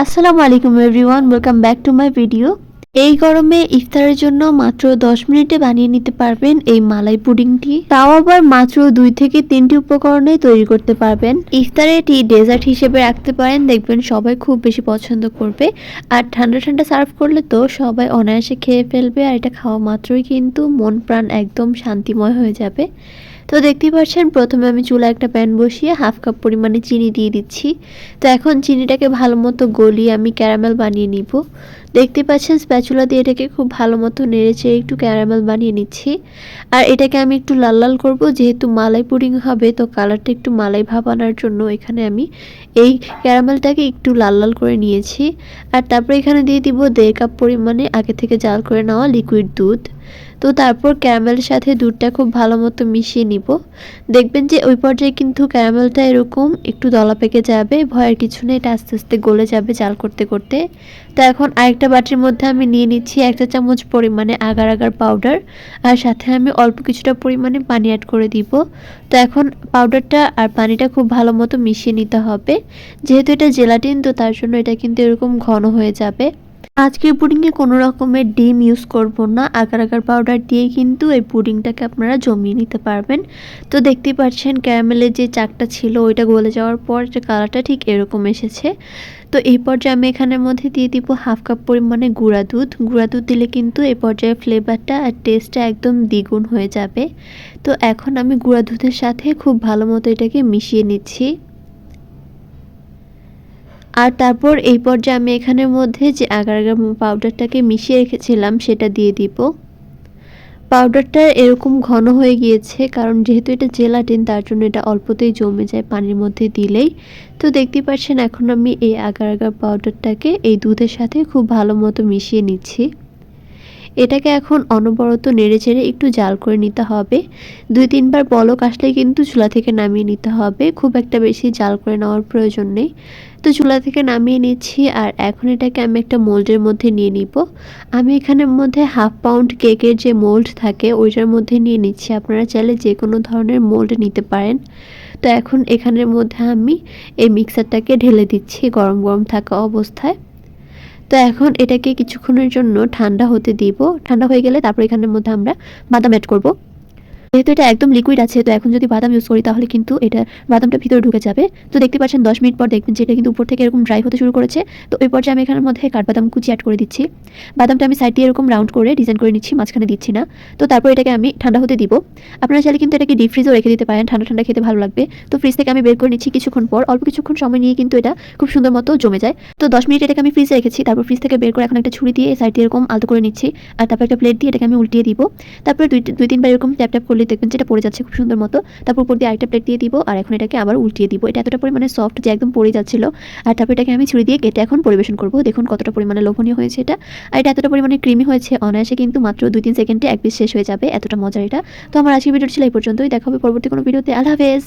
আসসালামু আলাইকুম everyone welcome back to my video এই গরমে ইফতারের জন্য মাত্র 10 মিনিটে বানিয়ে নিতে পারবেন এই মালাই পুডিংটি তাও আবার মাত্র দুই থেকে তিনটি উপকরণে তৈরি করতে পারবেন। ইফতারে এটি ডেজার্ট হিসেবে রাখতে পারেন, দেখবেন সবাই খুব বেশি পছন্দ করবে। আর ঠান্ডা ঠান্ডা সার্ভ করলে তো সবাই অনায়াসে খেয়ে ফেলবে, আর এটা খাওয়া মাত্রই কিন্তু মন প্রাণ একদম শান্তিময় হয়ে যাবে। তো দেখতেই পাচ্ছেন, প্রথমে আমি চুলা একটা প্যান বসিয়ে হাফ কাপ পরিমাণে চিনি দিয়ে দিচ্ছি। তো এখন চিনিটাকে ভালো মতো গলিয়ে আমি ক্যারামেল বানিয়ে নিব। দেখতে পাচ্ছেন স্প্যাচুলা দিয়ে এটাকে খুব ভালো মতো নেড়েছে একটু ক্যারামেল বানিয়ে নিচ্ছি। আর এটাকে আমি একটু লাল লাল করব, যেহেতু মালাই পুডিং হবে, তো কালারটা একটু মালাই ভাব আনার জন্য এখানে আমি এই ক্যারামেলটাকে একটু লাল লাল করে নিয়েছি। আর তারপরে এখানে দিয়ে দিব দেড় কাপ পরিমাণে আগে থেকে জাল করে নেওয়া লিকুইড দুধ। তো তারপর ক্যারামেলের সাথে দুধটা খুব ভালো মতো মিশিয়ে নিব। দেখবেন যে ওই পর্যায়ে কিন্তু ক্যারামেলটা এরকম একটু দলা পেকে যাবে, ভয়ের কিছু নেই, এটা আস্তে আস্তে গলে যাবে জাল করতে করতে। তো এখন আরেকটা বাটির মধ্যে আমি নিয়ে নিচ্ছি একটা চামচ পরিমাণে আগার আগার পাউডার আর সাথে আমি অল্প কিছুটা পরিমাণে পানি অ্যাড করে দিব। তো এখন পাউডারটা আর পানিটা খুব ভালো মতো মিশিয়ে নিতে হবে। যেহেতু এটা জেলাটিন তো তার জন্য এটা কিন্তু এরকম ঘন হয়ে যাবে। আজকের পুডিংয়ে কোনো রকমের ডিম ইউজ করব না। আগার আগার পাউডার দিয়ে কিন্তু এই পুডিংটাকে আপনারা জমিয়ে নিতে পারবেন। তো দেখতেই পাচ্ছেন ক্যারামেলের যে চাকটা ছিল, ওইটা গলে যাওয়ার পর যে কালারটা ঠিক এরকম এসেছে। তো এই পর্যায়ে আমি এখানের মধ্যে দিয়ে দিব হাফ কাপ পরিমাণে গুঁড়া দুধ। গুঁড়া দুধ দিলে কিন্তু এই পর্যায়ে ফ্লেভারটা আর টেস্টটা একদম দ্বিগুণ হয়ে যাবে। তো এখন আমি গুঁড়া দুধের সাথে খুব ভালো মতো এটাকে মিশিয়ে নিচ্ছি। আর তারপর এই পর্যায়ে আমি এখানের মধ্যে যে আগার আগার পাউডারটাকে মিশিয়ে রেখেছিলাম, সেটা দিয়ে দিব। পাউডারটা এরকম ঘন হয়ে গিয়েছে, কারণ যেহেতু এটা জেলাটিন তার জন্য এটা অল্পতেই জমে যায় পানির মধ্যে দিলেই। তো দেখতে পাচ্ছেন, এখন আমি এই আগার আগার পাউডারটাকে এই দুধের সাথে খুব ভালো মতো মিশিয়ে নিচ্ছি। এটাকে এখন অনবরত নেড়ে চেড়ে একটু জাল করে নিতে হবে। দুই তিনবার বলক আসলে কিন্তু চুলা থেকে নামিয়ে নিতে হবে। খুব একটা বেশি জাল করে নেওয়ার প্রয়োজন নেই। তো চুলা থেকে নামিয়ে নিচ্ছি আর এখন এটাকে আমি একটা মোল্ডের মধ্যে নিয়ে নিব। আমি এখানের মধ্যে হাফ পাউন্ড কেকের যে মোল্ড থাকে ওইটার মধ্যে নিয়ে নিচ্ছি। আপনারা চাইলে যে কোনো ধরনের মোল্ড নিতে পারেন। তো এখন এখানের মধ্যে আমি এই মিক্সারটাকে ঢেলে দিচ্ছি গরম গরম থাকা অবস্থায়। তো এখন এটাকে কিছুক্ষণের জন্য ঠান্ডা হতে দিব। ঠান্ডা হয়ে গেলে তারপর এখানের মধ্যে আমরা বাদাম অ্যাড করব। যেহেতু এটা একদম লিকুইড আছে, তো এখন যদি বাদাম ইউজ করি, তাহলে কিন্তু এটা বাদামটা ভিতরে ঢুকে যাবে। তো দেখতে পাচ্ছেন দশ মিনিট পর দেখবেন যে এটা কিন্তু উপর থেকে এরকম ড্রাই হতে শুরু করেছে। তো ওই পর্যায়ে আমি এখানের মধ্যে কাঠবাদাম কুচি অ্যাড করে দিচ্ছি। বাদামটা আমি সাইড দিয়ে এরকম রাউন্ড করে ডিজাইন করে নিচ্ছি, মাঝখানে দিচ্ছি না। তো তারপর এটাকে আমি ঠান্ডা হতে দিব। আপনারা চাইলে কিন্তু এটাকে ডিপ ফ্রিজও রেখে দিতে পারেন, ঠান্ডা ঠান্ডা খেতে ভালো লাগবে। তো ফ্রিজ থেকে আমি বের করে নিচ্ছি কিছুক্ষণ পর। অল্প কিছুক্ষণ সময় নিয়ে কিন্তু এটা খুব সুন্দর মতো জমে যায়। তো দশ মিনিট এটাকে আমি ফ্রিজে রেখেছি। তারপর ফ্রিজ থেকে বের করে এখন একটা ছুরি দিয়ে সাইড দিয়ে এরকম আলতো করে নিচ্ছি। আর তারপর একটা প্লেট দিয়ে এটাকে আমি উল্টিয়ে দিব। তারপরে দুই দুই, তিনবার এরকম ট্যাপ ট্যাপ করলে দেখবেন যেটা পড়ে যাচ্ছে খুব সুন্দর মতো, তারপর উপর দিয়ে আরেকটা প্লেট দিয়ে দিব আর এখন এটাকে আবার উল্টিয়ে দিব। এটা এতটা পরিমাণে সফট যে একদম পড়ে যাচ্ছিল। আর তারপর এটাকে আমি ছুরি দিয়ে কেটে এখন পরিবেশন করব। দেখুন কতটা পরিমাণে লোভনীয় হয়েছে এটা। আর এটা এতটা পরিমাণে ক্রিমি হয়েছে, অনায়াসে কিন্তু মাত্র দুই তিন সেকেন্ডে এক পিস শেষ হয়ে যাবে। এতটা মজার এটা। তো আমার আজকের ভিডিও ছিল এই পর্যন্তই। দেখা হবে পরবর্তী কোনো ভিডিওতে আল্লাহ হাফেজ।